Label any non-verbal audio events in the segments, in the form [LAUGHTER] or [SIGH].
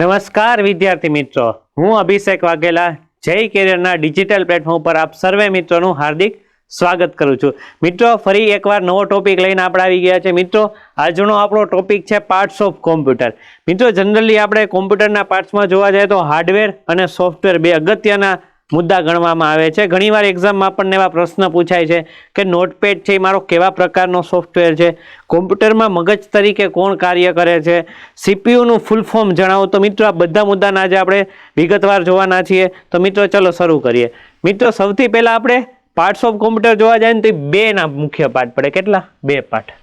નમસ્કાર વિદ્યાર્થી મિત્રો. હું અભિષેક વાઘેલા, જય કેરિયરના ડિજિટલ પ્લેટફોર્મ પર આપ સર્વે મિત્રોનું હાર્દિક સ્વાગત કરું છું. મિત્રો, ફરી એકવાર નવો ટોપિક લઈને આપણે આવી ગયા છે. મિત્રો, આજનો આપણો ટોપિક છે પાર્ટ્સ ઓફ કોમ્પ્યુટર. મિત્રો, જનરલી આપણે કોમ્પ્યુટરના પાર્ટ્સમાં જોવા જઈએ તો હાર્ડવેર અને સોફ્ટવેર બે અગત્યના મુદ્દા ગણવામાં આવે છે. ઘણીવાર એક્ઝામમાં આપણને એવા પ્રશ્ન પૂછાય છે કે નોટપેડ છે, એ મારો કેવા પ્રકારનો સોફ્ટવેર છે? કોમ્પ્યુટરમાં મગજ તરીકે કોણ કાર્ય કરે છે? સીપીયુનું ફૂલ ફોર્મ જણાવો. તો મિત્રો, આ બધા મુદ્દાના આજે આપણે વિગતવાર જોવાના છીએ. તો મિત્રો, ચલો શરૂ કરીએ. મિત્રો, સૌથી પહેલાં આપણે પાર્ટ્સ ઓફ કોમ્પ્યુટર જોવા જાય ને તો એ બેના મુખ્ય પાર્ટ પડે. કેટલા? બે પાર્ટ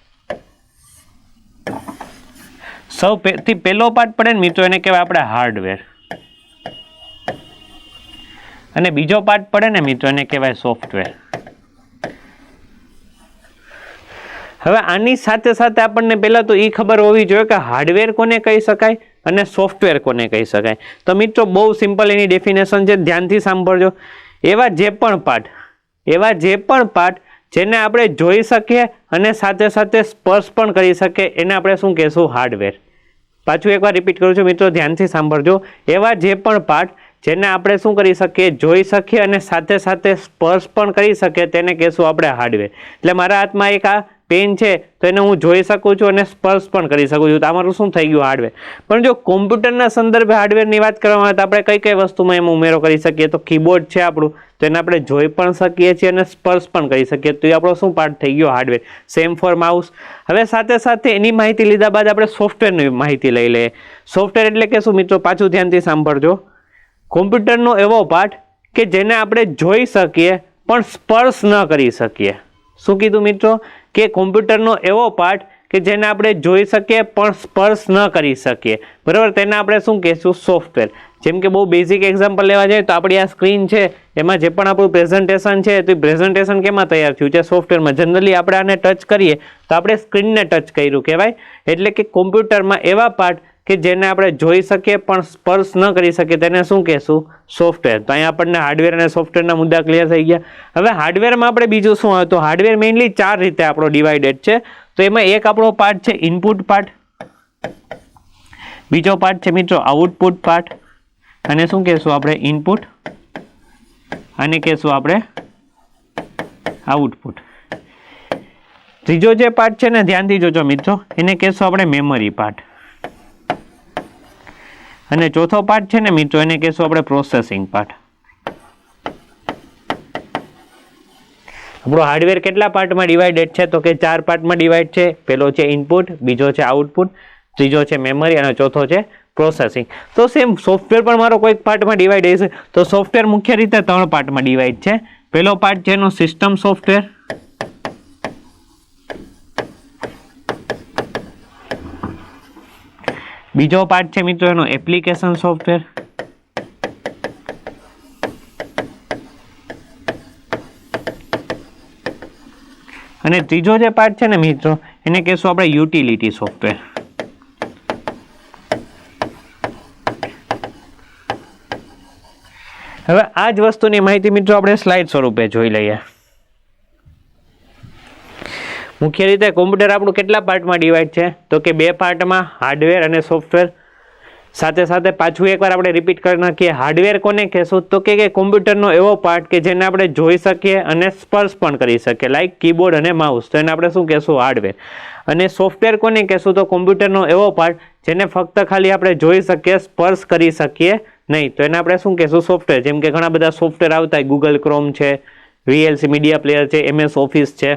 સૌથી પહેલો પાર્ટ પડે ને મિત્રો, એને કહેવાય આપણે હાર્ડવેર અને બીજો પાર્ટ પડે ને મિત્રો, એને કહેવાય સોફ્ટવેર હવે આની સાથે સાથે આપણને પહેલાં તો એ ખબર હોવી જોઈએ કે હાર્ડવેર કોને કહી શકાય અને સોફ્ટવેર કોને કહી શકાય. તો મિત્રો, બહુ સિમ્પલ એની ડેફિનેશન છે, ધ્યાનથી સાંભળજો. એવા જે પણ પાર્ટ એવા જે પણ પાર્ટ જેને આપણે જોઈ શકીએ અને સાથે સાથે સ્પર્શ પણ કરી શકીએ, એને આપણે શું કહેશું? હાર્ડવેર પાછું એકવાર રિપીટ કરું છું, મિત્રો, ધ્યાનથી સાંભળજો. એવા જે પણ પાર્ટ જેને આપણે શું કરી શકીએ? જોઈ શકીએ અને સાથે સાથે સ્પર્શ પણ કરી શકીએ, તેને કહેશું આપણે હાર્ડવેર એટલે મારા હાથમાં એક આ પેન છે, તો એને હું જોઈ શકું છું અને સ્પર્શ પણ કરી શકું છું. તો અમારું શું થઈ ગયું હાર્ડવેર પણ જો કોમ્પ્યુટરના સંદર્ભે હાર્ડવેરની વાત કરવામાં આવે તો આપણે કઈ કઈ વસ્તુમાં એમાં ઉમેરો કરી શકીએ? તો કીબોર્ડ છે આપણું, તો એને આપણે જોઈ પણ શકીએ છીએ અને સ્પર્શ પણ કરી શકીએ. તો એ આપણો શું પાર્ટ થઈ ગયો હાર્ડવેર સેમ ફોર માઉસ હવે સાથે સાથે એની માહિતી લીધા બાદ આપણે સોફ્ટવેરની માહિતી લઈ લઈએ. સોફ્ટવેર એટલે કે શું મિત્રો? પાછું ધ્યાનથી સાંભળજો. કોમ્પ્યુટરનો એવો પાર્ટ કે જેને આપણે જોઈ શકીએ, પણ સ્પર્શ ન કરી શકીએ. શું કીધું મિત્રો? કે કોમ્પ્યુટરનો એવો પાર્ટ કે જેને આપણે જોઈ શકીએ, પણ સ્પર્શ ન કરી શકીએ. બરાબર? તેને આપણે શું કહીશું? સોફ્ટવેર. જેમ કે બહુ બેઝિક એક્ઝામ્પલ લેવા જઈએ તો આપણી આ સ્ક્રીન છે, એમાં જે પણ આપણું પ્રેઝન્ટેશન છે, તો એ પ્રેઝન્ટેશન કેમાં તૈયાર થયું? છે સોફ્ટવેરમાં જનરલી આપણે આને ટચ કરીએ, તો આપણે સ્ક્રીનને ટચ કર્યું કહેવાય. એટલે કે કોમ્પ્યુટરમાં એવા પાર્ટ કે જેને આપણે જોઈ શકીએ પણ સ્પર્શ ન કરી શકીએ, તેને શું કહેશું? સોફ્ટવેર તો અહીંયા આપણને હાર્ડવેર અને સોફ્ટવેરના મુદ્દા ક્લિયર થઈ ગયા. હવે હાર્ડવેરમાં આપણે બીજું શું આવે? તો હાર્ડવેર મેઇનલી ચાર રીતે આપણો ડિવાઇડેડ છે. તો એમાં એક આપણો પાર્ટ છે ઇનપુટ પાર્ટ બીજો પાર્ટ છે મિત્રો આઉટપુટ પાર્ટ અને શું કહેશું આપણે? ઇનપુટ અને કહેશું આપણે આઉટપુટ ત્રીજો જે પાર્ટ છે ને, ધ્યાનથી જોજો મિત્રો, એને કહેશું આપણે મેમરી પાર્ટ અને ચોથો પાર્ટ છે ને મિત્રો, એને કહેશું આપણે પ્રોસેસિંગ પાર્ટ આપણો હાર્ડવેર કેટલા પાર્ટમાં ડિવાઇડેડ છે? તો કે ચાર પાર્ટમાં ડિવાઇડ છે. પેલો છે ઇનપુટ બીજો છે આઉટપુટ ત્રીજો છે મેમરી અને ચોથો છે પ્રોસેસિંગ તો સેમ સોફ્ટવેર પણ મારો કોઈક પાર્ટમાં ડિવાઈડ હશે. તો સોફ્ટવેર મુખ્ય રીતે ત્રણ પાર્ટમાં ડિવાઈડ છે. પહેલો પાર્ટ છે એનો સિસ્ટમ સોફ્ટવેર બીજો પાર્ટ છે મિત્રો, એનો એપ્લિકેશન સોફ્ટવેર અને ત્રીજો જે પાર્ટ છે ને મિત્રો, એને કહેશું આપણે યુટિલિટી સોફ્ટવેર હવે આ જ વસ્તુની માહિતી મિત્રો આપણે સ્લાઇડ સ્વરૂપે જોઈ લઈએ. મુખ્ય રીતે કોમ્પ્યુટર આપણું કેટલા પાર્ટમાં ડિવાઈડ છે? તો કે બે પાર્ટમાં હાર્ડવેર અને સોફ્ટવેર સાથે સાથે પાછું એકવાર આપણે રિપીટ કરી નાખીએ. હાર્ડવેર કોને કહેશું? તો કે કોમ્પ્યુટરનો એવો પાર્ટ કે જેને આપણે જોઈ શકીએ અને સ્પર્શ પણ કરી શકીએ. લાઈક કીબોર્ડ અને માઉસ તો એને આપણે શું કહેશું? હાર્ડવેર અને સોફ્ટવેર કોને કહેશું? તો કોમ્પ્યુટરનો એવો પાર્ટ જેને ફક્ત ખાલી આપણે જોઈ શકીએ, સ્પર્શ કરી શકીએ નહીં. તો એને આપણે શું કહેશું? સોફ્ટવેર જેમ કે ઘણા બધા સોફ્ટવેર આવતા ગૂગલ ક્રોમ છે વીએલસી મીડિયા પ્લેયર છે એમએસ ઓફિસ છે.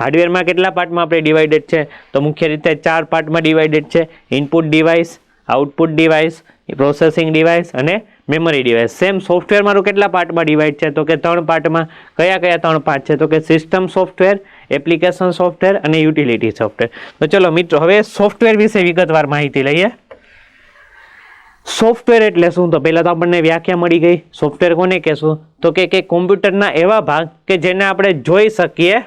હાર્ડવેરમાં કેટલા પાર્ટમાં આપણે ડિવાઇડેડ છે? તો મુખ્ય રીતે ચાર પાર્ટમાં ડિવાઇડેડ છે. Input device output device processing device અને મેમરી ડિવાઇસ સેમ સોફ્ટવેર મારું કેટલા પાર્ટમાં ડિવાઈડ છે? તો કે ત્રણ પાર્ટમાં. કયા કયા ત્રણ પાર્ટ છે? તો કે સિસ્ટમ સોફ્ટવેર એપ્લિકેશન સોફ્ટવેર અને યુટિલિટી સોફ્ટવેર તો ચલો મિત્રો, હવે સોફ્ટવેર વિશે વિગતવાર માહિતી લઈએ. સોફ્ટવેર એટલે શું? તો પહેલાં તો આપણને વ્યાખ્યા મળી ગઈ. સોફ્ટવેર કોને કહેશું? તો કે કોમ્પ્યુટરના એવા ભાગ કે જેને આપણે જોઈ શકીએ.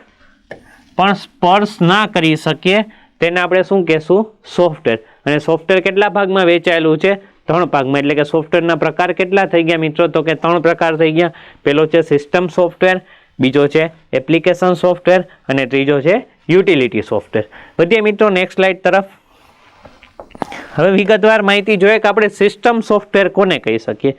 પણ સ્પર્શ ના કરી શકીએ, તેને આપણે શું કહેશું? સોફ્ટવેર. અને સોફ્ટવેર કેટલા ભાગમાં વેચાયેલું છે? ત્રણ ભાગમાં. એટલે કે સોફ્ટવેરના પ્રકાર કેટલા થઈ ગયા મિત્રો? તો કે ત્રણ પ્રકાર થઈ ગયા. પહેલો છે સિસ્ટમ સોફ્ટવેર, બીજો છે એપ્લિકેશન સોફ્ટવેર અને ત્રીજો છે યુટિલિટી સોફ્ટવેર. વધીએ મિત્રો નેક્સ્ટ સ્લાઇડ તરફ. હવે વિગતવાર માહિતી જોઈએ કે આપણે સિસ્ટમ સોફ્ટવેર કોને કહી શકીએ?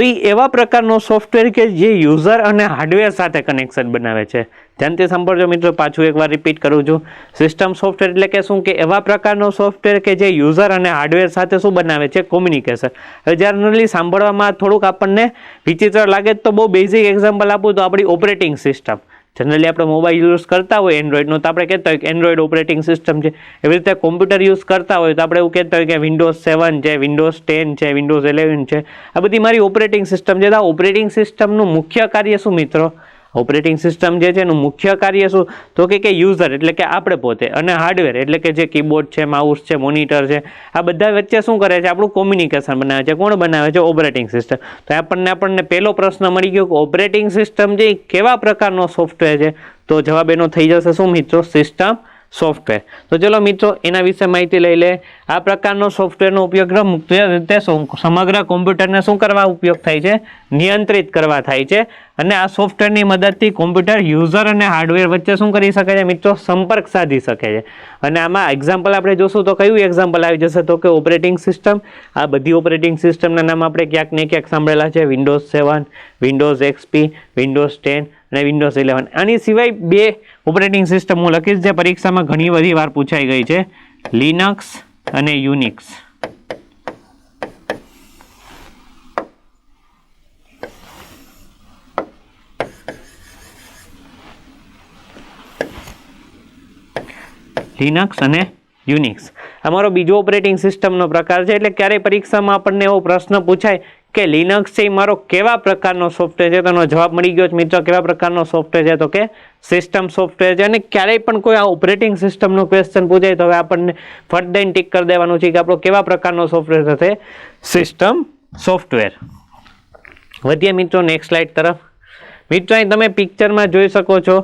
તો એ એવા પ્રકારનો સોફ્ટવેર કે જે યુઝર અને હાર્ડવેર સાથે કનેક્શન બનાવે છે. ધ્યાનથી સાંભળજો મિત્રો, પાછું એકવાર રિપીટ કરું છું. સિસ્ટમ સોફ્ટવેર એટલે કે શું? કે એવા પ્રકારનો સોફ્ટવેર કે જે યુઝર અને હાર્ડવેર સાથે શું બનાવે છે? કોમ્યુનિકેશન હવે જનરલી સાંભળવામાં થોડુંક આપણને વિચિત્ર લાગે તો બહુ બેઝિક એક્ઝામ્પલ આપું તો આપણી ઓપરેટિંગ સિસ્ટમ જનરલી આપણે મોબાઈલ યુઝ કરતા હોય એન્ડ્રોઈડનો તો આપણે કહેતા હોય કે એન્ડ્રોઈડ ઓપરેટિંગ સિસ્ટમ છે. એવી રીતે કોમ્પ્યુટર યુઝ કરતા હોય તો આપણે એવું કહેતા હોય કે વિન્ડોઝ સેવન છે વિન્ડોઝ ટેન છે વિન્ડોઝ ઇલેવન છે. આ બધી મારી ઓપરેટિંગ સિસ્ટમ છે. તો ઓપરેટિંગ સિસ્ટમનું મુખ્ય કાર્ય શું મિત્રો? ઓપરેટિંગ સિસ્ટમ જે છે એનું મુખ્ય કાર્ય શું? તો કે કે યુઝર, એટલે કે આપણે પોતે. અને હાર્ડવેર, એટલે કે જે કીબોર્ડ છે, માઉસ છે, મોનિટર છે, આ બધા વચ્ચે શું કરે છે? આપણું કોમ્યુનિકેશન બનાવે છે, કોણ બનાવે છે? Operating system. તો આપણને આપણને પહેલો પ્રશ્ન મળી ગયો કે ઓપરેટિંગ સિસ્ટમ જે, કેવા પ્રકારનો સોફ્ટવેર છે? તો જવાબ એનો થઈ જશે શું મિત્રો? સિસ્ટમ સોફ્ટવેર તો ચલો મિત્રો, એના વિશે માહિતી લઈ લે. આ પ્રકારનો સોફ્ટવેરનો ઉપયોગ મુખ્ય રીતે સમગ્ર કોમ્પ્યુટરને શું કરવા ઉપયોગ થાય છે? નિયંત્રિત કરવા થાય છે. અને આ સોફ્ટવેરની મદદથી કોમ્પ્યુટર યુઝર અને હાર્ડવેર વચ્ચે શું કરી શકે છે મિત્રો? સંપર્ક સાધી શકે છે. અને આમાં એક્ઝામ્પલ આપણે જોશું તો કયું એક્ઝામ્પલ આવી જશે તો કે ઓપરેટિંગ સિસ્ટમ આ બધી ઓપરેટિંગ સિસ્ટમના નામ આપણે ક્યાંક ને ક્યાંક સાંભળેલા છે. Windows seven windows XP windows ten અને વિન્ડોઝ ઇલેવન આની સિવાય બે ઓપરેટિંગ સિસ્ટમ હું લખીશ જે પરીક્ષામાં ઘણી બધી વાર પૂછાઈ ગઈ છે. લિનક્સ અને યુનિક્સ લિનક્સ અને યુનિક્સ અમારો બીજો ઓપરેટિંગ સિસ્ટમનો પ્રકાર છે, એટલે ક્યારેય પરીક્ષામાં આપણને એવો પ્રશ્ન પૂછાય કે લિનક્સ છે એ મારો કેવા પ્રકારનો સોફ્ટવેર છે? તેનો જવાબ મળી ગયો છે. મિત્રો, કેવા પ્રકારનો સોફ્ટવેર છે? તો કે સિસ્ટમ સોફ્ટવેર છે. અને ક્યારેય પણ કોઈ આ ઓપરેટિંગ સિસ્ટમનો ક્વેશ્ચન પૂછાય તો હવે આપણને ફટ દઈને ટીક કરી દેવાનું છે કે આપણો કેવા પ્રકારનો સોફ્ટવેર થશે સિસ્ટમ સોફ્ટવેર વધીએ મિત્રો નેક્સ્ટ સ્લાઇડ તરફ. મિત્રો, અહીં તમે પિક્ચરમાં જોઈ શકો છો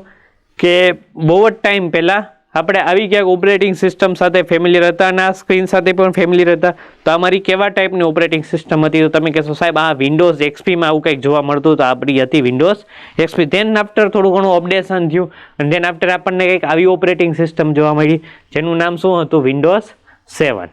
કે બહુ જ ટાઈમ પહેલાં આપણે આવી ક્યાંક ઓપરેટિંગ સિસ્ટમ સાથે ફેમિલી હતા આ સ્ક્રીન સાથે પણ ફેમિલી હતા. તો અમારી કેવા ટાઈપની ઓપરેટિંગ સિસ્ટમ હતી? તો તમે કહેશો, સાહેબ, આ વિન્ડોઝ એક્સપીમાં આવું કંઈક જોવા મળતું તો આપણી હતી વિન્ડોઝ એક્સપી ધેન આફ્ટર થોડું ઘણું અપડેશન થયું અને ધેન આફ્ટર આપણને કંઈક આવી ઓપરેટિંગ સિસ્ટમ જોવા મળી, જેનું નામ શું હતું? વિન્ડોઝ સેવન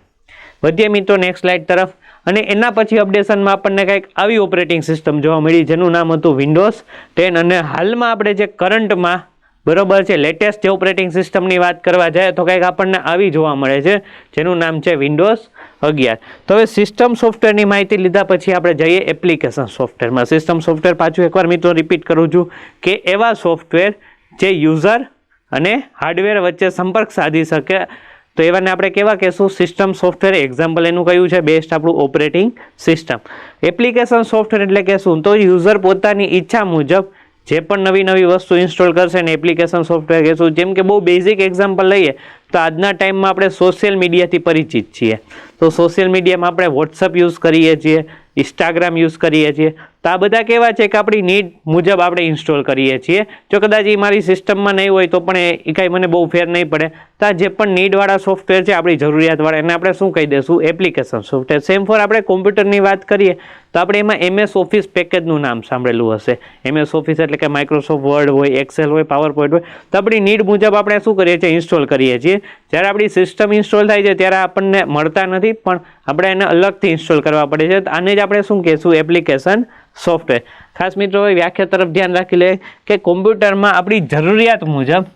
વધીએ મિત્રો નેક્સ્ટ સ્લાઇડ તરફ. અને એના પછી અપડેશનમાં આપણને કંઈક આવી ઓપરેટિંગ સિસ્ટમ જોવા મળી, જેનું નામ હતું વિન્ડોઝ ટેન અને હાલમાં આપણે જે કરંટમાં બરોબર છે. લેટેસ્ટ ઓપરેટિંગ સિસ્ટમની વાત કરવા જાય તો કંઈક આપણને આવી જોવા મળે છે. જેનું નામ છે વિન્ડોઝ અગિયાર. તો હવે સિસ્ટમ સોફ્ટવેરની માહિતી લીધા પછી આપણે જઈએ એપ્લિકેશન સોફ્ટવેરમાં સિસ્ટમ સોફ્ટવેર પાછું એકવાર મિત્રો રિપીટ કરું છું કે એવા સોફ્ટવેર જે યુઝર અને હાર્ડવેર વચ્ચે સંપર્ક સાધી શકે. તો એવાને આપણે કેવા કહેશું? સિસ્ટમ સોફ્ટવેર એક્ઝામ્પલ એનું કયું છે? બેસ્ટ આપણું ઓપરેટિંગ સિસ્ટમ એપ્લિકેશન સોફ્ટવેર એટલે કહેશું તો યુઝર પોતાની ઈચ્છા મુજબ જે પણ નવી નવી વસ્તુ ઇન્સ્ટોલ કરશે ને એપ્લિકેશન સોફ્ટવેર કહેશું, જેમ કે બહુ બેઝિક એક્ઝામ્પલ લઈએ, તો આજના ટાઈમમાં આપણે સોશિયલ મીડિયાથી પરિચિત છીએ. તો સોશિયલ મીડિયામાં આપણે વોટ્સઅપ યુઝ કરીએ છીએ ઇન્સ્ટાગ્રામ યુઝ કરીએ છીએ. તો આ બધા કેવા છે કે આપણી નીડ મુજબ આપણે ઇન્સ્ટોલ કરીએ છીએ. જો કદાચ એ મારી સિસ્ટમમાં નહીં હોય તો પણ એ કાંઈ મને બહુ ફેર નહીં પડે. તો જે પણ નીડવાળા સોફ્ટવેર છે, આપણી જરૂરિયાતવાળા, એને આપણે શું કહી દઈશું? Application software. સેમ ફોર આપણે કોમ્પ્યુટરની વાત કરીએ, તો આપણે એમાં એમએસ ઓફિસ પેકેજનું નામ સાંભળેલું હશે. એમએસ ઓફિસ એટલે કે માઇક્રોસોફ્ટ વર્ડ હોય, એક્સેલ હોય પાવર હોય. તો આપણી નીડ મુજબ આપણે શું કરીએ છીએ? ઇન્સ્ટોલ કરીએ છીએ. જ્યારે આપણી સિસ્ટમ ઇન્સ્ટોલ થાય છે, ત્યારે આપણને મળતા નથી, પણ આપણે એને અલગથી ઇન્સ્ટોલ કરવા પડે છે. આને જ આપણે શું કહેશું? એપ્લિકેશન સોફ્ટવેર ખાસ મિત્રો વ્યાખ્યા તરફ ધ્યાન રાખી લે કે કોમ્પ્યુટરમાં આપણી જરૂરિયાત મુજબ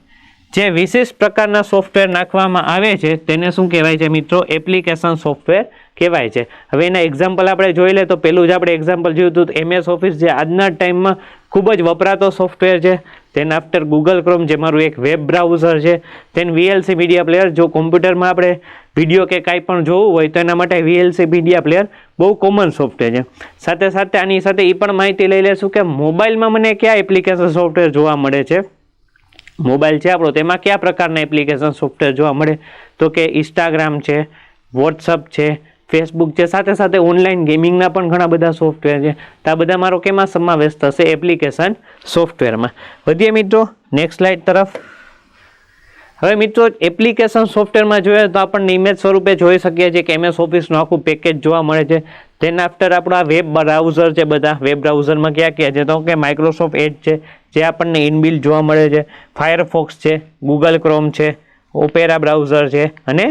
જે વિશેષ પ્રકારના સોફ્ટવેર નાખવામાં આવે છે, તેને શું કહેવાય છે મિત્રો? એપ્લિકેશન સોફ્ટવેર કહેવાય છે. હવે એના એક્ઝામ્પલ આપણે જોઈ લે તો પહેલું જ આપણે એક્ઝામ્પલ જોયું હતું એમએસ ઓફિસ જે આજના ટાઈમમાં ખૂબ જ વપરાતો સોફ્ટવેર છે. તેન આફ્ટર ગૂગલ ક્રોમ જે મારું એક વેબ બ્રાઉઝર છે તેન વીએલસી મીડિયા પ્લેયર જો કોમ્પ્યુટરમાં આપણે વીડિયો કે કાંઈ પણ જોવું હોય, તો એના માટે વીએલસી મીડિયા પ્લેયર બહુ કોમન સોફ્ટવેર છે. સાથે સાથે આની સાથે એ પણ માહિતી લઈ લેશું કે મોબાઈલમાં મને કયા એપ્લિકેશન સોફ્ટવેર જોવા મળે છે. મોબાઈલ છે આપણો, તેમાં કયા પ્રકારના એપ્લિકેશન સોફ્ટવેર જોવા મળે? તો કે ઇન્સ્ટાગ્રામ છે વોટ્સઅપ છે ફેસબુક છે. સાથે સાથે ઓનલાઈન ગેમિંગના પણ ઘણા બધા સોફ્ટવેર છે. તો આ બધા મારો કેમાં સમાવેશ થશે એપ્લિકેશન સોફ્ટવેરમાં વધીએ મિત્રો નેક્સ્ટ સ્લાઇડ તરફ. હવે મિત્રો એપ્લિકેશન સોફ્ટવેરમાં જોઈએ તો આપણને ઇમેજ સ્વરૂપે જોઈ શકીએ છીએ કે એમએસ ઓફિસનું આખું પેકેજ જોવા મળે છે. તેના આફ્ટર આપણું વેબ બ્રાઉઝર છે બધા. વેબ બ્રાઉઝરમાં ક્યાં ક્યાં છે? તો કે માઇક્રોસોફ્ટ એજ છે, જે આપણને ઇનબિલ્ટ જોવા મળે છે. ફાયરફોક્સ છે ગૂગલ ક્રોમ છે ઓપેરા બ્રાઉઝર છે અને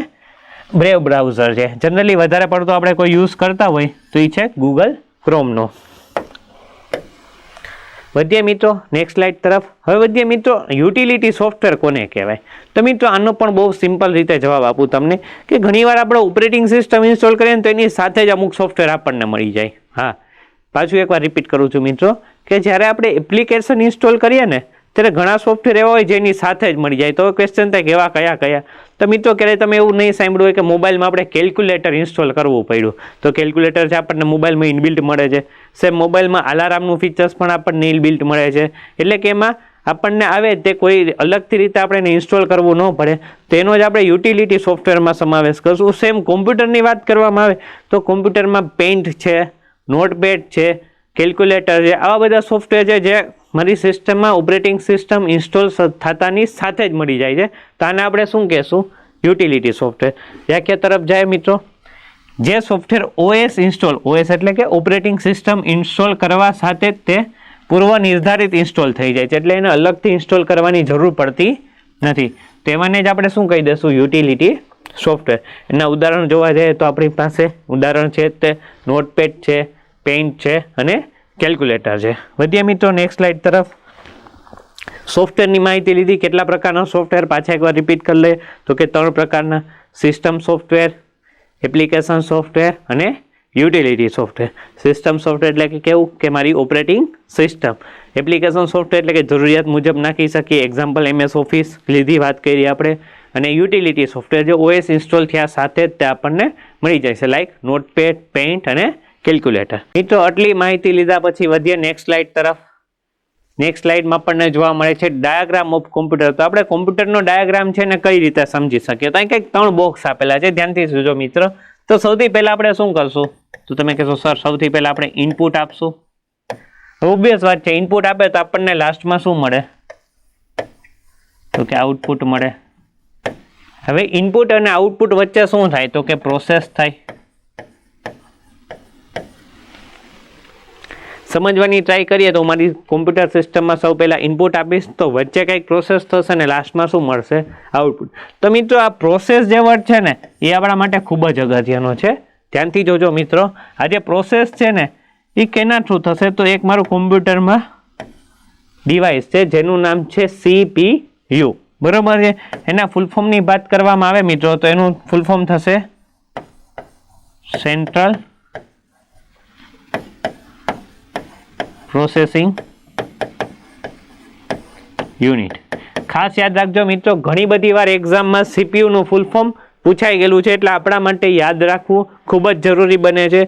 બ્રેવ બ્રાઉઝર છે. જનરલી વધારે પડતો આપણે કોઈ યુઝ કરતા હોય તો એ છે ગૂગલ ક્રોમનો વધીએ મિત્રો નેક્સ્ટ સ્લાઇડ તરફ. હવે વધીએ મિત્રો યુટિલિટી સોફ્ટવેર કોને કહેવાય? તો મિત્રો, આનો પણ બહુ સિમ્પલ રીતે જવાબ આપું તમને કે ઘણીવાર આપણે ઓપરેટિંગ સિસ્ટમ ઇન્સ્ટોલ કરીએ ને તો એની સાથે જ અમુક સોફ્ટવેર આપણને મળી જાય. હા. પાછું એકવાર રિપીટ કરું છું મિત્રો કે જ્યારે આપણે એપ્લિકેશન ઇન્સ્ટોલ કરીએ ને ત્યારે ઘણા સોફ્ટવેર એવા હોય જેની સાથે જ મળી જાય. તો ક્વેશ્ચન થાય કે એવા કયા કયા? તો મિત્રો ક્યારેય તમે એવું નહીં સાંભળ્યું હોય કે મોબાઈલમાં આપણે કેલ્ક્યુલેટર ઇન્સ્ટોલ કરવું પડ્યું. તો કેલ્ક્યુલેટર છે આપણને મોબાઈલમાં ઇનબિલ્ટ મળે છે. સેમ મોબાઈલમાં અલારામનું ફીચર્સ પણ આપણને ઇનબિલ્ટ મળે છે. એટલે કે એમાં આપણને આવે તે કોઈ અલગથી રીતે આપણે એને ઇન્સ્ટોલ કરવું ન પડે. તેનો જ આપણે યુટિલિટી સોફ્ટવેરમાં સમાવેશ કરશું. સેમ કોમ્પ્યુટરની વાત કરવામાં આવે, તો કોમ્પ્યુટરમાં પેઇન્ટ છે નોટપેડ છે કેલ્ક્યુલેટર છે, આવા બધા સોફ્ટવેર છે જે મારી સિસ્ટમમાં ઓપરેટિંગ સિસ્ટમ ઇન્સ્ટોલ થતાની સાથે જ મળી જાય છે. તો આને આપણે શું કહેશું? યુટિલિટી સોફ્ટવેર વ્યાખ્યા તરફ જાય મિત્રો. જે સોફ્ટવેર ઓએસ ઇન્સ્ટોલ ઓએસ એટલે કે ઓપરેટિંગ સિસ્ટમ ઇન્સ્ટોલ કરવા સાથે જ તે પૂર્વ નિર્ધારિત ઇન્સ્ટોલ થઈ જાય છે. એટલે એને અલગથી ઇન્સ્ટોલ કરવાની જરૂર પડતી નથી. તેમાંને જ આપણે શું કહી દઈશું? યુટિલિટી સોફ્ટવેર એના ઉદાહરણ જોવા જઈએ તો આપણી પાસે ઉદાહરણ છે તે નોટપેડ છે પેઇન્ટ છે અને કેલ્ક્યુલેટર છે. વધીએ મિત્રો નેક્સ્ટ સ્લાઇડ તરફ. સોફ્ટવેરની માહિતી લીધી. કેટલા પ્રકારના સોફ્ટવેર પાછા એકવાર રિપીટ કરી લે તો કે ત્રણ પ્રકારના સિસ્ટમ સોફ્ટવેર એપ્લિકેશન સોફ્ટવેર અને યુટિલિટી સોફ્ટવેર સિસ્ટમ સોફ્ટવેર એટલે કે કેવું? કે મારી ઓપરેટિંગ સિસ્ટમ એપ્લિકેશન સોફ્ટવેર એટલે કે જરૂરિયાત મુજબ નાખી શકીએ. એક્ઝામ્પલ એમએસ ઓફિસ લીધી વાત કરી આપણે. અને યુટિલિટી સોફ્ટવેર જે ઓએસ ઇન્સ્ટોલ થયા સાથે જ તે આપણને મળી જાય છે. લાઇક નોટપેડ પેઇન્ટ અને કેલ્ક્યુલેટર. મિત્રો, આટલી માહિતી લીધા પછી વધીએ નેક્સ્ટ સ્લાઇડ તરફ. નેક્સ્ટ સ્લાઇડમાં આપણને જોવા મળે છે ડાયાગ્રામ ઓફ કોમ્પ્યુટર તો આપણે કોમ્પ્યુટરનો ડાયાગ્રામ છે ને કઈ રીતે સમજી શકીએ? તો અહીં કંઈક ત્રણ બોક્સ આપેલા છે. ધ્યાનથી જોજો મિત્ર. તો સૌથી પહેલાં આપણે શું કરશું? તો તમે કહેશો, સર, સૌથી પહેલાં આપણે ઇનપુટ આપશું. ઓબ્વિયસ વાત છે ઇનપુટ આપે તો આપણને લાસ્ટમાં શું મળે? તો કે આઉટપુટ મળે. હવે ઇનપુટ અને આઉટપુટ વચ્ચે શું થાય? તો કે પ્રોસેસ થાય. સમજવાની ટ્રાય કરીએ તો મારી કોમ્પ્યુટર સિસ્ટમમાં સૌ પહેલાં ઇનપુટ આપીશ તો વચ્ચે કંઈક પ્રોસેસ થશે ને લાસ્ટમાં શું મળશે? આઉટપુટ તો મિત્રો આ પ્રોસેસ જે વર્ડ છે ને, એ આપણા માટે ખૂબ જ અગત્યનો છે. ધ્યાનથી જોજો મિત્રો, આ જે પ્રોસેસ છે ને, એ કેના થ્રુ થશે? તો એક મારું કોમ્પ્યુટરમાં ડિવાઇસ છે, જેનું નામ છે સીપીયુ બરાબર છે? એના ફૂલ ફોર્મની વાત કરવામાં આવે મિત્રો, તો એનું ફૂલ ફોર્મ થશે સેન્ટ્રલ પ્રોસેસિંગ યુનિટ ખાસ યાદ રાખજો મિત્રો, ઘણી બધી વાર એક્ઝામમાં સીપીયુનું ફૂલ ફોર્મ પૂછાઈ ગયેલું છે, એટલે આપણા માટે યાદ રાખવું ખૂબ જ જરૂરી બને છે.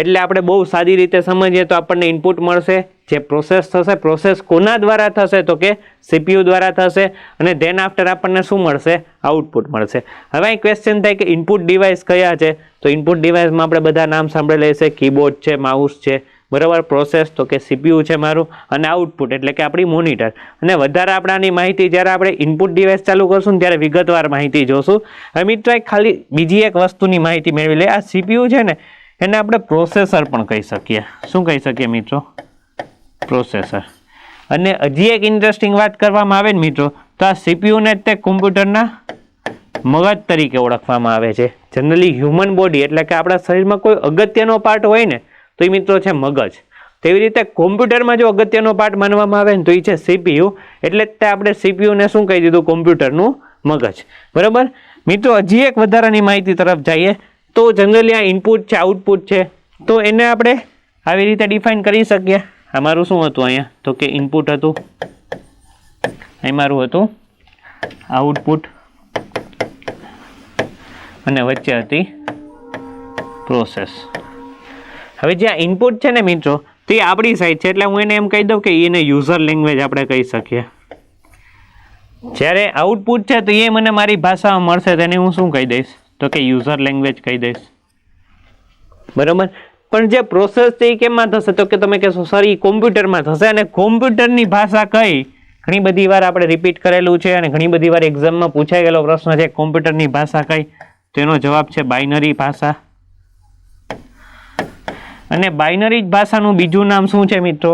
એટલે આપણે બહુ સારી રીતે સમજીએ તો આપણને ઇનપુટ મળશે, જે પ્રોસેસ થશે પ્રોસેસ કોના દ્વારા થશે તો કે સીપીયુ દ્વારા થશે, અને ધેન આફ્ટર આપણને શું મળશે? આઉટપુટ મળશે. હવે અહીં ક્વેશ્ચન થાય કે ઇનપુટ ડિવાઇસ કયા છે? તો ઇનપુટ ડિવાઇસમાં આપણે બધા નામ સાંભળેલા છે કીબોર્ડ છે માઉસ છે બરાબર? પ્રોસેસ તો કે સીપીયુ છે મારું અને આઉટપુટ એટલે કે આપણી મોનિટર અને વધારે આપણાની માહિતી જ્યારે આપણે ઇનપુટ ડિવાઇસ ચાલુ કરશું ત્યારે વિગતવાર માહિતી જોશું. હવે મિત્રો એક ખાલી બીજી એક વસ્તુની માહિતી મેળવી લે. આ સીપીયુ છે ને, એને આપણે પ્રોસેસર પણ કહી શકીએ. શું કહી શકીએ મિત્રો? પ્રોસેસર અને હજી એક ઇન્ટરેસ્ટિંગ વાત કરવામાં આવે ને મિત્રો, તો આ સીપીયુને તે કોમ્પ્યુટરના મગજ તરીકે ઓળખવામાં આવે છે. જનરલી હ્યુમન બોડી એટલે કે આપણા શરીરમાં કોઈ અગત્યનો પાર્ટ હોય ને તો એ મિત્રો છે મગજ. તેવી રીતે કોમ્પ્યુટરમાં જો અગત્યનો પાર્ટ માનવામાં આવે ને તો એ છે સીપીયુ. એટલે તે આપણે સીપીયુને શું કહી દીધું? કોમ્પ્યુટરનું મગજ. બરાબર? મિત્રો, હજી એક વધારાની માહિતી તરફ જઈએ. તો જનરલી આ ઇનપુટ છે આઉટપુટ છે. તો એને આપણે આવી રીતે ડિફાઇન કરી શકીએ. અમારું શું હતું અહીંયા? તો કે ઇનપુટ હતું. અહીં મારું હતું. આઉટપુટ અને વચ્ચે હતી પ્રોસેસ હવે જે આ ઇનપુટ છે ને મિત્રો, તે આપણી સાઈડ છે, એટલે હું એને એમ કહી દઉં કે એને યુઝર લેંગ્વેજ આપણે કહી શકીએ. જ્યારે આઉટપુટ છે, તો એ મને મારી ભાષામાં મળશે તેને હું શું કહી દઈશ? તો કે યુઝર લેંગ્વેજ કહી દઈશ. બરાબર? પણ જે પ્રોસેસ છે, એ કેમાં થશે? તો કે તમે કહેશો સર એ કોમ્પ્યુટરમાં થશે. અને કોમ્પ્યુટરની ભાષા કઈ? ઘણી બધી વાર આપણે રિપીટ કરેલું છે અને ઘણી બધી વાર એક્ઝામમાં પૂછાઈ ગયેલો પ્રશ્ન છે કોમ્પ્યુટરની ભાષા કઈ? તેનો જવાબ છે બાઇનરી ભાષા. અને બાઇનરી ભાષાનું બીજું નામ શું છે મિત્રો?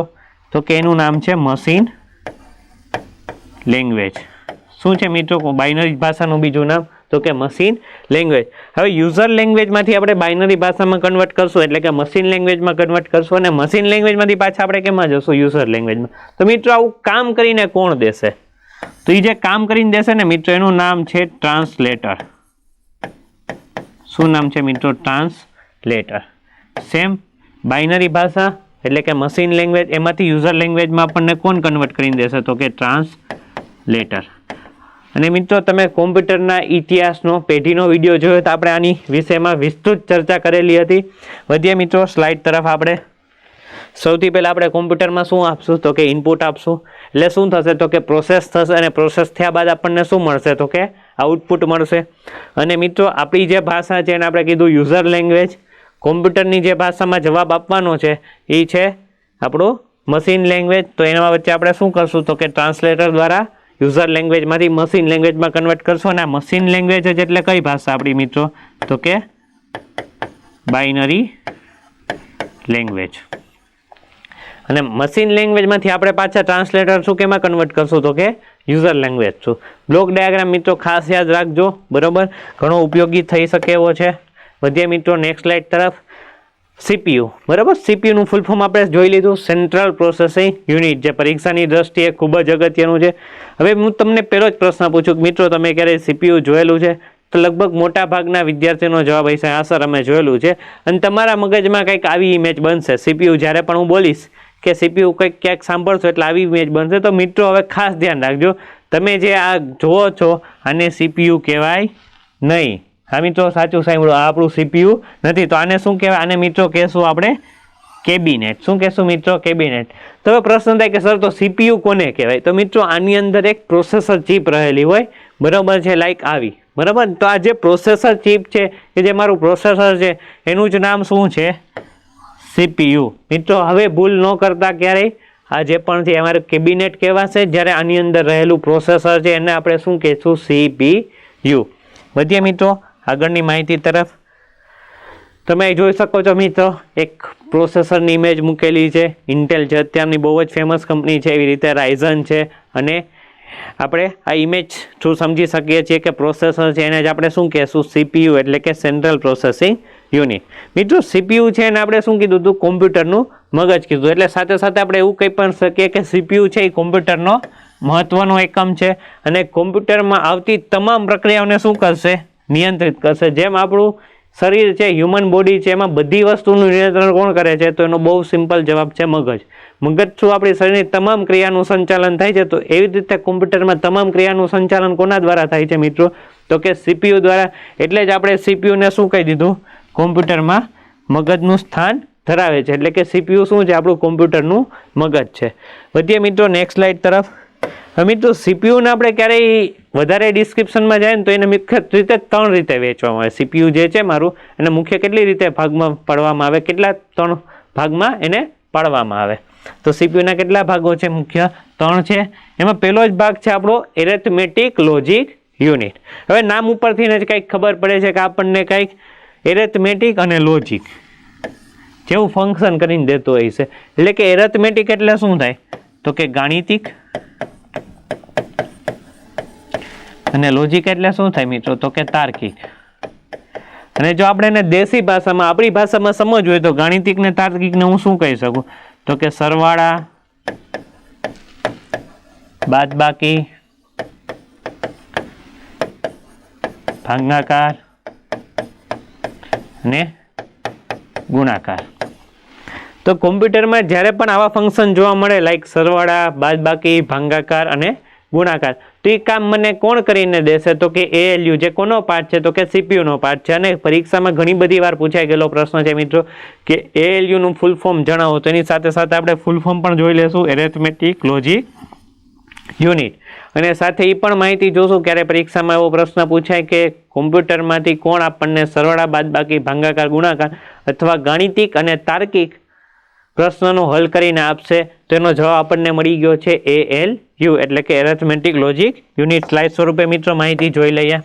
તો કે એનું નામ છે મશીન લેંગ્વેજ શું છે મિત્રો? બાઇનરી ભાષાનું બીજું નામ? તો કે મશીન લેંગ્વેજ હવે યુઝર લેંગ્વેજમાંથી આપણે બાઇનરી ભાષામાં કન્વર્ટ કરશું એટલે કે મશીન લેંગ્વેજમાં કન્વર્ટ કરશું અને મશીન લેંગ્વેજમાંથી પાછા આપણે કેમાં જશું? યુઝર લેંગ્વેજમાં તો મિત્રો, આવું કામ કરીને કોણ દેશે? તો એ જે કામ કરીને દેશે ને મિત્રો, એનું નામ છે ટ્રાન્સલેટર શું નામ છે મિત્રો? ટ્રાન્સલેટર સેમ બાઇનરી ભાષા એટલે કે મશીન લેંગ્વેજ એમાંથી યુઝર લેંગ્વેજમાં આપણને કોણ કન્વર્ટ કરીને દેશે? તો કે ટ્રાન્સલેટર અને મિત્રો, તમે કોમ્પ્યુટરના ઇતિહાસનો, પેઢીનો વીડિયો જોયો તો આપણે આની વિષયમાં વિસ્તૃત ચર્ચા કરેલી હતી. વધીએ મિત્રો સ્લાઇડ તરફ આપણે. સૌથી પહેલાં આપણે કોમ્પ્યુટરમાં શું આપશું? તો કે ઇનપુટ આપશું. એટલે શું થશે? તો કે પ્રોસેસ થશે અને પ્રોસેસ થયા બાદ આપણને શું મળશે? તો કે આઉટપુટ મળશે. અને મિત્રો, આપણી જે ભાષા છે એને આપણે કીધું યુઝર લેંગ્વેજ કોમ્પ્યુટરની જે ભાષામાં જવાબ આપવાનો છે, એ છે આપણું મશીન લેંગ્વેજ તો એના વચ્ચે આપણે શું કરશું? તો કે ટ્રાન્સલેટર દ્વારા યુઝર લેંગ્વેજમાંથી મશીન લેંગ્વેજમાં કન્વર્ટ કરશું અને આ મશીન લેંગ્વેજ જ એટલે કઈ ભાષા આપણી મિત્રો? તો કે બાઇનરી લેંગ્વેજ અને મશીન લેંગ્વેજમાંથી આપણે પાછા ટ્રાન્સલેટર શું કેમાં કન્વર્ટ કરશું? તો કે યુઝર લેંગ્વેજ શું બ્લોક ડાયાગ્રામ મિત્રો ખાસ યાદ રાખજો. બરાબર? ઘણો ઉપયોગી થઈ શકે એવો છે. વધીએ મિત્રો નેક્સ્ટ સ્લાઇડ તરફ. સીપીયુ બરાબર? સીપીયુનું ફૂલ ફોર્મ આપણે જોઈ લીધું. સેન્ટ્રલ પ્રોસેસિંગ યુનિટ જે પરીક્ષાની દ્રષ્ટિએ ખૂબ જ અગત્યનું છે. હવે હું તમને પહેલો જ પ્રશ્ન પૂછું કે મિત્રો તમે ક્યારેય સીપીયુ જોયેલું છે? તો લગભગ મોટા ભાગના વિદ્યાર્થીનો જવાબ હશે, હા સર, અમે જોયેલું છે. અને તમારા મગજમાં કંઈક આવી ઇમેજ બનશે. સીપીયુ જ્યારે પણ હું બોલીશ કે સીપીયુ કંઈક ક્યાંક સાંભળશો એટલે આવી ઇમેજ બનશે. તો મિત્રો હવે ખાસ ધ્યાન રાખજો. તમે જે આ જુઓ છો, આને સીપીયુ કહેવાય નહીં. હા, મિત્રો, સાચું સાંભળો. આ આપણું સીપીયુ નથી. તો આને શું કહેવાય? આને મિત્રો કહેશું આપણે કેબિનેટ. શું કહેશું મિત્રો? કેબિનેટ. તો હવે પ્રશ્ન થાય કે, સર, તો સીપીયુ કોને કહેવાય? તો મિત્રો, આની અંદર એક પ્રોસેસર ચીપ રહેલી હોય. બરાબર છે? લાઈક આવી. બરાબર? તો આ જે પ્રોસેસર ચીપ છે કે જે મારું પ્રોસેસર છે, એનું જ નામ શું છે? સીપીયુ મિત્રો, હવે ભૂલ ન કરતા ક્યારેય. આ જે પણ છે અમારે કેબિનેટ કહેવાશે. જ્યારે આની અંદર રહેલું પ્રોસેસર છે, એને આપણે શું કહેશું? સીપીયુ વધીએ મિત્રો. આગળની માહિતી તરફ. તમે જોઈ શકો છો મિત્રો, એક પ્રોસેસરની ઇમેજ મૂકેલી છે. ઇન્ટેલ છે અત્યારની બહુ જ ફેમસ કંપની છે, એવી રીતે રાઇઝન છે. અને આપણે આ ઇમેજ થ્રુ સમજી શકીએ છીએ કે પ્રોસેસર છે, એને જ આપણે શું કહેશું? સીપીયુ એટલે કે સેન્ટ્રલ પ્રોસેસિંગ યુનિટ મિત્રો સીપીયુ છે એને આપણે શું કીધું હતું? કોમ્પ્યુટરનું મગજ કીધું. એટલે સાથે સાથે આપણે એવું કહી પણ શકીએ કે સીપીયુ છે એ કોમ્પ્યુટરનો મહત્વનો એકમ છે. અને કોમ્પ્યુટરમાં આવતી તમામ પ્રક્રિયાઓને શું કરશે? નિયંત્રિત કરશે. જેમ આપણું શરીર છે હ્યુમન બોડી છે, એમાં બધી વસ્તુનું નિયંત્રણ કોણ કરે છે? તો એનો બહુ સિમ્પલ જવાબ છે મગજ. મગજ શું આપણી શરીરની તમામ ક્રિયાનું સંચાલન થાય છે? તો એવી રીતે કોમ્પ્યુટરમાં તમામ ક્રિયાનું સંચાલન કોના દ્વારા થાય છે મિત્રો? તો કે સીપીયુ દ્વારા. એટલે જ આપણે સીપીયુને શું કહી દીધું? કોમ્પ્યુટરમાં મગજનું સ્થાન ધરાવે છે. એટલે કે સીપીયુ શું છે? આપણું કોમ્પ્યુટરનું મગજ છે. વધીએ મિત્રો નેક્સ્ટ સ્લાઇડ તરફ. મિત્રો સીપીયુને આપણે ક્યારેય વધારે ડિસ્ક્રિપ્શનમાં જાય ને તો એને મુખ્ય રીતે ત્રણ રીતે વેચવામાં આવે. સીપીયુ જે છે મારું, એને મુખ્ય કેટલી રીતે ભાગમાં પાડવામાં આવે, કેટલા ત્રણ ભાગમાં એને પાડવામાં આવે. તો સીપીયુના કેટલા ભાગો છે? મુખ્ય ત્રણ છે. એમાં પહેલો જ ભાગ છે આપણો એરેથમેટિક લોજિક યુનિટ. હવે નામ ઉપરથી જ કંઈક ખબર પડે છે કે આપણને કંઈક એરેથમેટિક અને લોજિક જેવું ફંક્શન કરીને દેતો હોય છે. એટલે કે એરેથમેટિક એટલે શું થાય? તો કે ગાણિતિક અને લોજિક એટલે શું થાય મિત્રો? તો કે તાર્કિક. અને જો આપણે એને દેશી ભાષામાં, આપણી ભાષામાં સમજવું હોય તો ગાણિતિક ને તાર્કિક ને હું શું કહી શકું? તો કે સરવાળા, બાદબાકી, ભાગાકાર અને ગુણાકાર. તો કોમ્પ્યુટરમાં જ્યારે પણ આવા ફંક્શન જોવા મળે લાઈક સરવાળા, બાદબાકી, ભાગાકાર અને ગુણાકાર. તો એ કામ મને કોણ કરીને દેશે? તો કે એએલયુ જે કોનો પાર્ટ છે, તો કે સીપીયુનો પાર્ટ છે. અને પરીક્ષામાં ઘણી બધી વાર પૂછાઈ ગયેલો પ્રશ્ન છે, મિત્રો, કે એએલયુનું ફૂલ ફોર્મ જણાવો. તો એની સાથે સાથે આપણે ફૂલ ફોર્મ પણ જોઈ લેશું. એરેથમેટિક લોજિક યુનિટ અને સાથે એ પણ માહિતી જોશું ક્યારે પરીક્ષામાં એવો પ્રશ્ન પૂછાય કે કોમ્પ્યુટરમાંથી કોણ આપણને સરવાળા બાદબાકી ભાંગાકાર, ગુણાકાર અથવા ગાણિતિક અને તાર્કિક પ્રશ્નનો હલ કરીને આપશે? તો એનો જવાબ આપણને મળી ગયો છે એ એલ યુ એટલે કે એરેથમેટિક લોજિક યુનિટ સ્લાઇડ સ્વરૂપે મિત્રો માહિતી જોઈ લઈએ.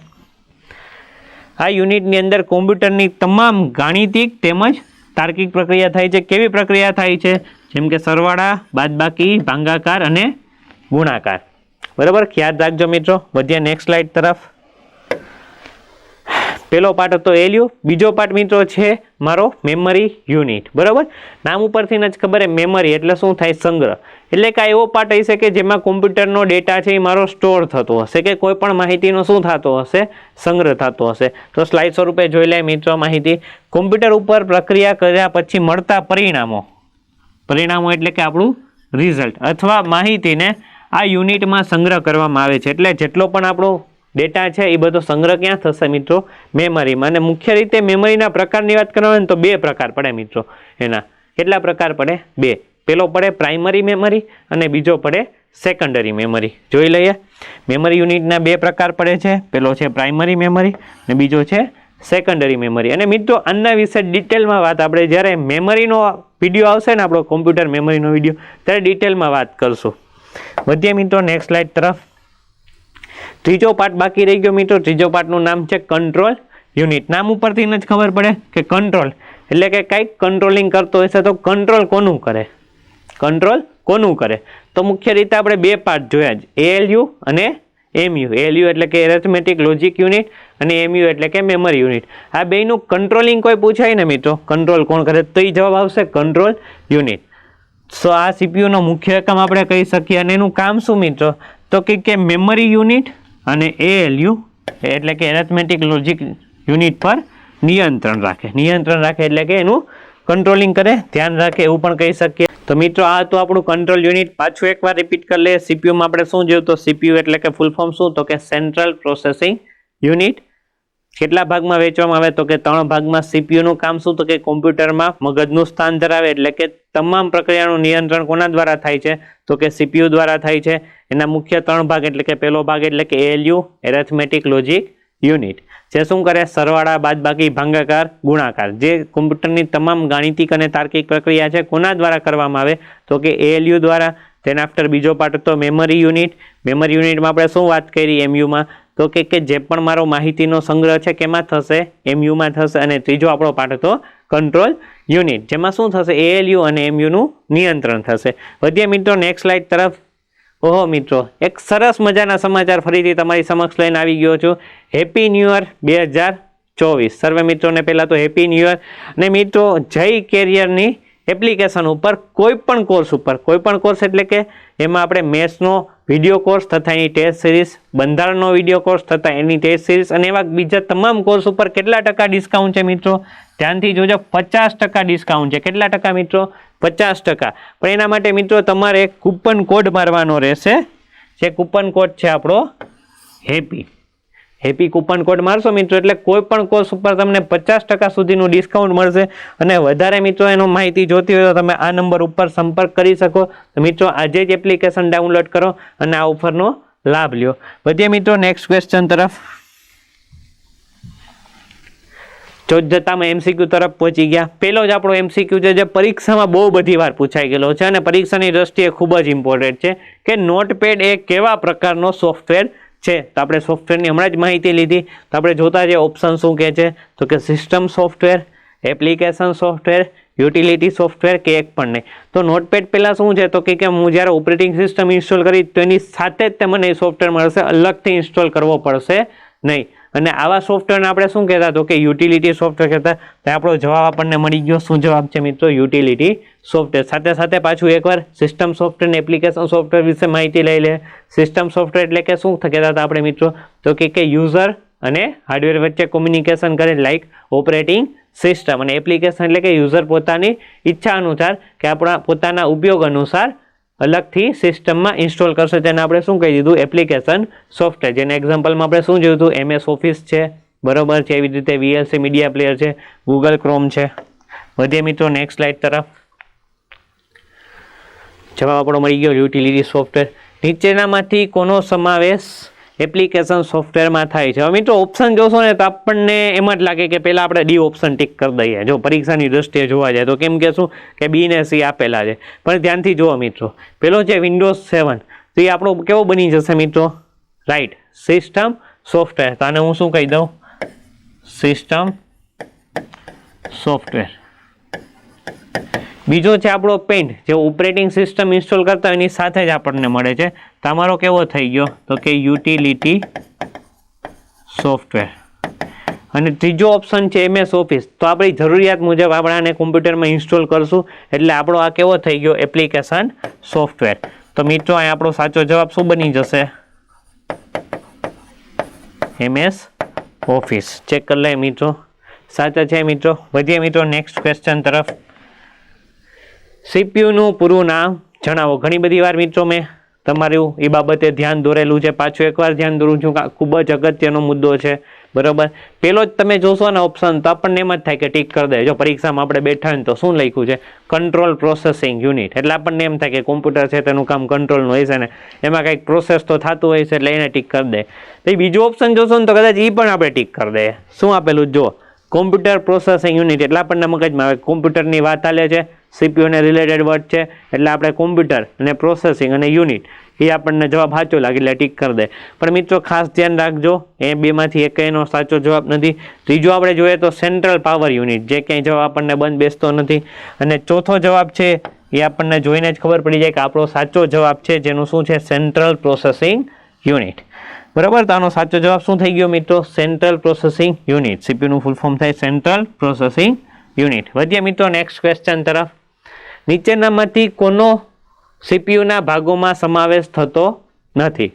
આ યુનિટની અંદર કોમ્પ્યુટરની તમામ ગાણિતિક તેમજ તાર્કિક પ્રક્રિયા થાય છે. કેવી પ્રક્રિયા થાય છે? જેમ કે સરવાળા, બાદબાકી, ભાંગાકાર અને ગુણાકાર. બરાબર? ખ્યાલ રાખજો મિત્રો. વધીએ નેક્સ્ટ સ્લાઇડ તરફ. પેલો પાર્ટ હતો એલયુ, બીજો પાર્ટ મિત્રો છે મારો મેમરી યુનિટ બરાબર? નામ ઉપરથી જ ખબર હે મેમરી એટલે શું થાય સંગ્રહ. એટલે કે આ એવો પાર્ટ હશે કે જેમાં કોમ્પ્યુટરનો ડેટા છે એ મારો સ્ટોર થતો હશે કે કોઈ પણ માહિતીનો શું થતો હશે? સંગ્રહ થતો હશે. તો સ્લાઇડ સ્વરૂપે જોઈ લે મિત્રો માહિતી. કોમ્પ્યુટર ઉપર પ્રક્રિયા કર્યા પછી મળતા પરિણામો. પરિણામો એટલે કે આપણું રિઝલ્ટ અથવા માહિતીને આ યુનિટમાં સંગ્રહ કરવામાં આવે છે. એટલે જેટલો પણ આપણો ડેટા છે એ બધો સંગ્રહ ક્યાં થશે મિત્રો? મેમરીમાં. અને મુખ્ય રીતે મેમરીના પ્રકારની વાત કરવાની તો બે પ્રકાર પડે મિત્રો એના. કેટલા પ્રકાર પડે? બે. પેલો પડે પ્રાઇમરી મેમરી અને બીજો પડે સેકન્ડરી મેમરી. જોઈ લઈએ. મેમરી યુનિટના બે પ્રકાર પડે છે. પેલો છે પ્રાઇમરી મેમરી અને બીજો છે સેકન્ડરી મેમરી. અને મિત્રો, આના વિશે ડિટેલમાં વાત આપણે જ્યારે મેમરીનો વીડિયો આવશે ને આપણો કોમ્પ્યુટર મેમરીનો વીડિયો, ત્યારે ડિટેલમાં વાત કરશું. વધીએ મિત્રો, નેક્સ્ટ સ્લાઇડ તરફ. ત્રીજો પાર્ટ બાકી રહી ગયો મિત્રો. ત્રીજો પાર્ટનું નામ છે કંટ્રોલ યુનિટ નામ ઉપરથી જ ખબર પડે કે કંટ્રોલ એટલે કે કંઈક કંટ્રોલિંગ કરતો હશે તો કંટ્રોલ કોનું કરે? કંટ્રોલ કોનું કરે? તો મુખ્ય રીતે આપણે બે પાર્ટ જોયા જ એએલયુ અને એમયુ એલયુ એટલે કે એરેથમેટિક લોજિક યુનિટ અને એમયુ એટલે કે મેમરી યુનિટ આ બેયનું કંટ્રોલિંગ કોઈ પૂછાય ને મિત્રો? કંટ્રોલ કોણ કરે? તો એ જવાબ આવશે કંટ્રોલ યુનિટ સો આ સીપીયુનો મુખ્ય કામ આપણે કહી શકીએ અને એનું કામ શું મિત્રો? તો કે મેમરી યુનિટ અને એએલયુ એટલે કે એરેથમેટિક લોજિક યુનિટ પર નિયંત્રણ રાખે. નિયંત્રણ રાખે એટલે કે એનું કંટ્રોલિંગ કરે, ધ્યાન રાખે એવું પણ કહી શકીએ. તો મિત્રો, આ તો આપણું કંટ્રોલ યુનિટ પાછું એકવાર રિપીટ કરી લઈએ. સીપીયુમાં આપણે શું જોયું તો સીપીયુ એટલે કે ફૂલ ફોર્મ શું? તો કે સેન્ટ્રલ પ્રોસેસિંગ યુનિટ કેટલા ભાગમાં વેચવામાં આવે તો કે ત્રણ ભાગમાં સીપીયુનું કામ શું તો કે કોમ્પ્યુટરમાં મગજનું સ્થાન ધરાવે એટલે કે તમામ પ્રક્રિયાનું નિયંત્રણ કોના દ્વારા થાય છે? તો કે સીપીયુ દ્વારા થાય છે. એના મુખ્ય ત્રણ ભાગ એટલે કે પહેલો ભાગ એટલે કે એએલયુ, એરેથમેટિક લોજિક યુનિટ. જે શું કરે? સરવાળા, બાદબાકી, ભાંગાકાર, ગુણાકાર. જે કોમ્પ્યુટરની તમામ ગાણિતિક અને તાર્કિક પ્રક્રિયા છે કોના દ્વારા કરવામાં આવે? તો કે એએલયુ દ્વારા. તેના આફ્ટર બીજો પાર્ટ હતો મેમરી યુનિટ. મેમરી યુનિટમાં આપણે શું વાત કરી એમયુમાં? તો કે કે જે પણ મારો માહિતીનો સંગ્રહ છે કેમાં થશે? એમયુમાં થશે અને ત્રીજો આપણો પાઠ હતો કંટ્રોલ યુનિટ જેમાં શું થશે? એએલયુ અને એમયુનું નિયંત્રણ થશે. વધીએ મિત્રો નેક્સ્ટ સ્લાઇડ તરફ. ઓહો મિત્રો, એક સરસ મજાના સમાચાર ફરીથી તમારી સમક્ષ લઈને આવી ગયો છું. હેપી ન્યૂ યર બે હજાર ચોવીસ. સર્વે મિત્રોને પહેલાં તો હેપી ન્યૂ યર અને મિત્રો, જય કેરિયરની એપ્લિકેશન ઉપર કોઈ પણ કોર્સ ઉપર, કોઈ પણ કોર્સ એટલે કે એમાં આપણે મેથ્સનો વીડિયો કોર્સ તથા એની ટેસ્ટ સિરીઝ, બંધારણનો વીડિયો કોર્સ તથા એની ટેસ્ટ સિરીઝ અને એવા બીજા તમામ કોર્સ ઉપર કેટલા ટકા ડિસ્કાઉન્ટ છે મિત્રો? ધ્યાનથી જોજો, પચાસ ટકા ડિસ્કાઉન્ટ છે. કેટલા ટકા મિત્રો? પચાસ ટકા. પણ એના માટે મિત્રો તમારે કૂપન કોડ મારવાનો રહેશે. જે કૂપન કોડ છે આપણો હેપી. હેપી કૂપન કોડ મારશો મિત્રો, એટલે કોઈ પણ કોર્સ ઉપર તમને પચાસ ટકા સુધીનું ડિસ્કાઉન્ટ મળશે. અને વધારે મિત્રો એનો માહિતી જોતી હોય તો તમે આ નંબર ઉપર સંપર્ક કરી શકો. તો મિત્રો, આજે જ એપ્લિકેશન ડાઉનલોડ કરો અને આ ઓફરનો લાભ લ્યો. વધીએ મિત્રો નેક્સ્ટ ક્વેશ્ચન તરફ. ચોથ જતામાં એમસીક્યુ તરફ પહોંચી ગયા. પહેલો જ આપણો એમસીક્યુ છે, જે પરીક્ષામાં બહુ બધી વાર પૂછાઈ ગયેલો છે અને પરીક્ષાની દ્રષ્ટિએ ખૂબ જ ઇમ્પોર્ટન્ટ છે કે નોટપેડ એ કેવા પ્રકારનો સોફ્ટવેર છે, તો આપણે સોફ્ટવેરની હમણાં જ માહિતી લીધી. તો આપણે જોતા જે ઓપ્શન શું કહે છે? તો કે system software application software utility software કે એક પણ નહીં. તો નોટપેડ પહેલાં શું છે? તો કે હું જ્યારે ઓપરેટિંગ સિસ્ટમ ઇન્સ્ટોલ કરી તો એની સાથે જ તે મને એ સોફ્ટવેર મળશે. અલગથી ઇન્સ્ટોલ કરવો પડશે નહીં. અને આવા સોફ્ટવેરને આપણે શું કહેતા તો કે યુટિલિટી સોફ્ટવેર કહેતા. તો આપણો જવાબ આપણને મળી ગયો. શું જવાબ છે મિત્રો? યુટિલિટી સોફ્ટવેર સાથે સાથે પાછું એકવાર સિસ્ટમ સોફ્ટવેર અને એપ્લિકેશન સોફ્ટવેર વિશે માહિતી લઈ લે. સિસ્ટમ સોફ્ટવેર એટલે કે શું કહેતા હતા આપણે મિત્રો? તો કે કે યુઝર અને હાર્ડવેર વચ્ચે કોમ્યુનિકેશન કરે લાઈક ઓપરેટિંગ સિસ્ટમ અને એપ્લિકેશન એટલે કે યુઝર પોતાની ઈચ્છા અનુસાર કે આપણા પોતાના ઉપયોગ અનુસાર અલગથી સિસ્ટમમાં ઇન્સ્ટોલ કરશે. તેને આપણે શું કહી દીધું? Application, software. જેને એક્ઝામ્પલમાં આપણે શું જોયું હતું? એમએસ ઓફિસ છે. બરોબર છે. એવી રીતે વીએલસી મીડિયા પ્લેયર છે. ગૂગલ ક્રોમ છે. વધીએ મિત્રો નેક્સ્ટ સ્લાઇડ તરફ. જવાબ આપણો મળી ગયો યુટિલિટી સોફ્ટવેર. નીચેનામાંથી કોનો સમાવેશ એપ્લિકેશન સોફ્ટવેરમાં થાય છે. હવે મિત્રો ઓપ્શન જોશો ને તો આપણને એમ જ લાગે કે પહેલાં આપણે ડી ઓપ્શન ટીક કરી દઈએ. જો પરીક્ષાની દ્રષ્ટિએ જોવા જાય તો કેમ કે શું? કે બી ને સી આપેલા છે. પણ ધ્યાનથી જુઓ મિત્રો. પેલો છે વિન્ડોઝ સેવન તો એ આપણો કેવો બની જશે મિત્રો? રાઈટ સિસ્ટમ સોફ્ટવેર તો આને હું શું કહી દઉં? સિસ્ટમ સોફ્ટવેર બીજો છે આપણો પેન્ટ જે ઓપરેટિંગ સિસ્ટમ ઇન્સ્ટોલ કરતા એની સાથે જ આપણને મળે છે. તમારો કેવો થઈ ગયો? તો કે યુટિલિટી સોફ્ટવેર અને ત્રીજો ઓપ્શન છે એમએસ ઓફિસ તો આપણી જરૂરિયાત મુજબ આપણે આને કોમ્પ્યુટરમાં ઇન્સ્ટોલ કરશું. એટલે આપણો આ કેવો થઈ ગયો? એપ્લિકેશન સોફ્ટવેર તો મિત્રો, અહીં આપણો સાચો જવાબ શું બની જશે? એમએસ ઓફિસ ચેક કરી લઈએ મિત્રો. સાચા છે મિત્રો? વધીએ મિત્રો નેક્સ્ટ ક્વેશ્ચન તરફ. સીપીયુનું પૂરું નામ જણાવો. ઘણી બધી વાર મિત્રો મેં તમારું એ બાબતે ધ્યાન દોરેલું છે. પાછું એકવાર ધ્યાન દોરું છું ખૂબ જ અગત્યનો મુદ્દો છે. બરોબર? પેલો જ તમે જોશો ને ઓપ્શન તો આપણને એમ જ થાય કે ટીક કરી દે. જો પરીક્ષામાં આપણે બેઠા ને તો શું લખ્યું છે? કંટ્રોલ પ્રોસેસિંગ યુનિટ એટલે આપણને એમ થાય કે કોમ્પ્યુટર છે તેનું કામ કંટ્રોલનું હોય છે ને. એમાં કંઈક પ્રોસેસ તો થતું હોય છે એટલે એને ટીક કરી દે. તો બીજું ઓપ્શન જોશો ને તો કદાચ એ પણ આપણે ટીક કરી દઈએ શું આપેલું? જો કોમ્પ્યુટર પ્રોસેસિંગ યુનિટ એટલે આપણને મગજમાં આવે કોમ્પ્યુટરની વાત ચાલે છે. સીપીયુને રિલેટેડ વર્ડ છે. એટલે આપણે કોમ્પ્યુટર અને પ્રોસેસિંગ અને યુનિટ એ આપણને જવાબ સાચો લાગે એટલે ટીક કરી દે. પણ મિત્રો ખાસ ધ્યાન રાખજો, એ બેમાંથી એક એનો સાચો જવાબ નથી. ત્રીજો આપણે જોઈએ તો સેન્ટ્રલ પાવર યુનિટ જે ક્યાંય જવાબ આપણને બંધ બેસતો નથી. અને ચોથો જવાબ છે, એ આપણને જોઈને જ ખબર પડી જાય કે આપણો સાચો જવાબ છે, જેનું શું છે? સેન્ટ્રલ પ્રોસેસિંગ યુનિટ બરાબર? તો આનો સાચો જવાબ શું થઈ ગયો મિત્રો? સેન્ટ્રલ પ્રોસેસિંગ યુનિટ સીપીયુનું ફૂલ ફોર્મ થાય સેન્ટ્રલ પ્રોસેસિંગ યુનિટ વધીએ મિત્રો નેક્સ્ટ ક્વેશ્ચન તરફ. નીચેનામાંથી કોનો સીપીયુના ભાગોમાં સમાવેશ થતો નથી?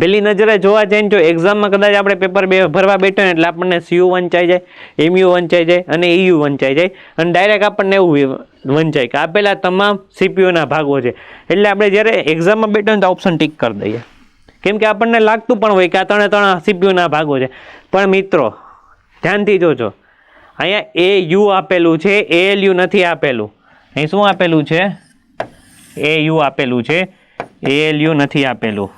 પેલી નજરે જોવા જઈને જો એક્ઝામમાં કદાચ આપણે પેપર બે ભરવા બેઠો ને એટલે આપણને સીયુ વંચાઈ જાય એમયુ વંચાઈ જાય અને ઈયુ વંચાઈ જાય અને ડાયરેક્ટ આપણને એવું વંચાય કે આપેલા તમામ સીપીયુના ભાગો છે. એટલે આપણે જ્યારે એક્ઝામમાં બેઠો ને તો ઓપ્શન ટીક કરી દઈએ. કેમ કે આપણને લાગતું પણ હોય કે આ ત્રણે ત્રણ સીપીયુના ભાગો છે. પણ મિત્રો, ધ્યાનથી જોજો. અહીંયા એ યુ આપેલું છે એલ યુ નથી આપેલું. અહીં શું આપેલું છે? એ યુ આપેલું છે. એલ યુ નથી આપેલું.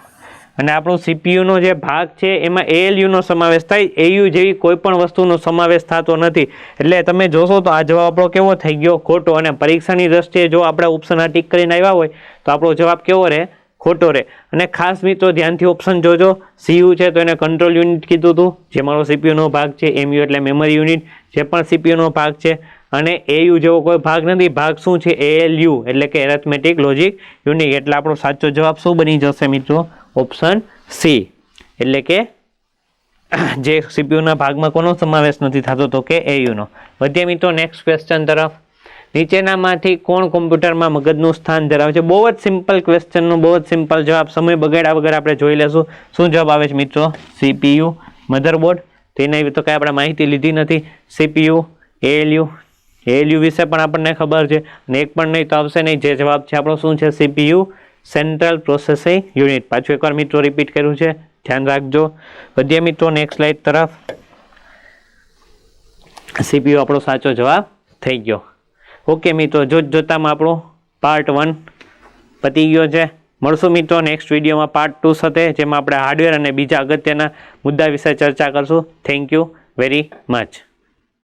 અને આપણું સીપીયુનો જે ભાગ છે, એમાં એએલયુનો સમાવેશ થાય. એયુ જેવી કોઈ પણ વસ્તુનો સમાવેશ થતો નથી. એટલે તમે જોશો તો આ જવાબ આપણો કેવો થઈ ગયો? ખોટો. અને પરીક્ષાની દ્રષ્ટિએ જો આપણે ઓપ્શન આ ટીક કરીને આવ્યા હોય, તો આપણો જવાબ કેવો રહે? ખોટો રહે. અને ખાસ મિત્રો, ધ્યાનથી ઓપ્શન જોજો. સીયુ છે તો એને કંટ્રોલ યુનિટ કીધું હતું જે મારો સીપીયુનો ભાગ છે એમયુ એટલે મેમરી યુનિટ જે પણ સીપીયુનો ભાગ છે અને એયુ જેવો કોઈ ભાગ નથી. ભાગ શું છે? એએલયુ એટલે કે એરેથમેટિક લોજિક યુનિક એટલે આપણો સાચો જવાબ શું બની જશે મિત્રો? ઓપ્શન સી એટલે કે [CLEARS THROAT] જે સીપીયુના ભાગમાં કોનો સમાવેશ નથી થતો તો કે એયુનો વધીએ મિત્રો નેક્સ્ટ ક્વેશ્ચન તરફ. નીચેનામાંથી કોણ કોમ્પ્યુટરમાં મગજનું સ્થાન ધરાવે છે? બહુ જ સિમ્પલ ક્વેશ્ચનનો બહુ જ સિમ્પલ જવાબ. સમય બગાડ્યા વગર આપણે જોઈ લેશું. શું જવાબ આવે છે મિત્રો? સીપીયુ મધરબોર્ડ તેના એવી તો કાંઈ આપણે માહિતી લીધી નથી. સીપીયુ એએલયુ એએલયુ વિશે પણ આપણને ખબર છે ને એક પણ નહીં તો આવશે નહીં. જે જવાબ છે આપણો શું છે? CPU central processing unit. પાછું એકવાર મિત્રો રિપીટ કર્યું છે. ધ્યાન રાખજો. વધીએ મિત્રો, નેક્સ્ટ સ્લાઇડ તરફ. સીપીયુ આપણો સાચો જવાબ થઈ ગયો. ઓકે મિત્રો જોત જોતામાં આપણો પાર્ટ વન પતી ગયો છે. મળશું મિત્રો નેક્સ્ટ વિડીયોમાં પાર્ટ ટુ સાથે, જેમાં આપણે હાર્ડવેર અને બીજા અગત્યના મુદ્દા વિશે ચર્ચા કરશું. Thank you very much